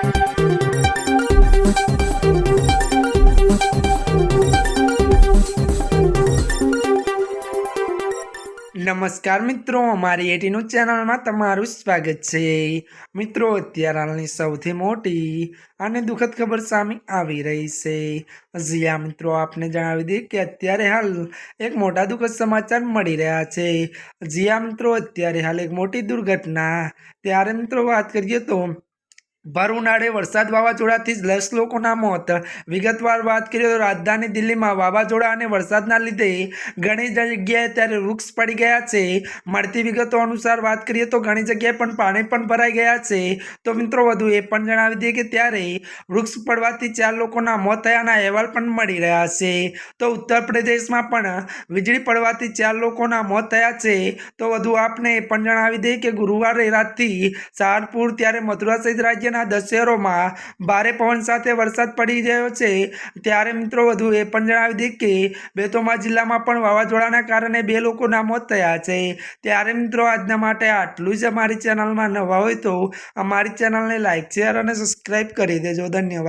નમસ્કાર મિત્રો, અમારી એટીનું ચેનલમાં તમારું સ્વાગત છે. મિત્રો, અત્યારે હાલની સૌથી મોટી અને દુઃખદ ખબર સામે આવી રહી છે. જ્યાં મિત્રો, આપને જણાવી દઈએ કે અત્યારે હાલ એક મોટા દુઃખદ સમાચાર મળી રહ્યા છે. જ્યાં મિત્રો, અત્યારે હાલ એક મોટી દુર્ઘટના. ત્યારે, મિત્રો, વાત કરીએ તો ભર ઉનાળે વરસાદ વાવાઝોડાથી જ દસ લોકોના મોત. વિગતવાર વાત કરીએ તો રાજધાની દિલ્હીમાં વાવાઝોડા અને વરસાદના લીધે ઘણી જગ્યાએ ત્યારે વૃક્ષ પડી ગયા છે. મળતી વિગતો અનુસાર વાત કરીએ તો ઘણી જગ્યાએ પણ પાણી પણ ભરાઈ ગયા છે. તો મિત્રો વધુ એ પણ જણાવી દઈએ કે ત્યારે વૃક્ષ પડવાથી ચાર લોકોના મોત થયાના અહેવાલ પણ મળી રહ્યા છે. તો ઉત્તર પ્રદેશમાં પણ વીજળી પડવાથી ચાર લોકોના મોત થયા છે. તો વધુ આપને એ પણ જણાવી દઈએ કે ગુરુવારે રાતથી સહારપુર ત્યારે મથુરા સહિત રાજ્યના દસ શહેરોમાં ભારે પવન સાથે વરસાદ પડી રહ્યો છે. ત્યારે મિત્રો વધુ એ પણ જણાવી દઈએ કે બેતોમા જિલ્લામાં પણ વાવાઝોડાના કારણે બે લોકોના મોત થયા છે. ત્યારે મિત્રો આજના માટે આટલું જ અમારી ચેનલમાં નવા હોય તો અમારી ચેનલને લાઇક શેર અને સબસ્ક્રાઈબ કરી દેજો. ધન્યવાદ.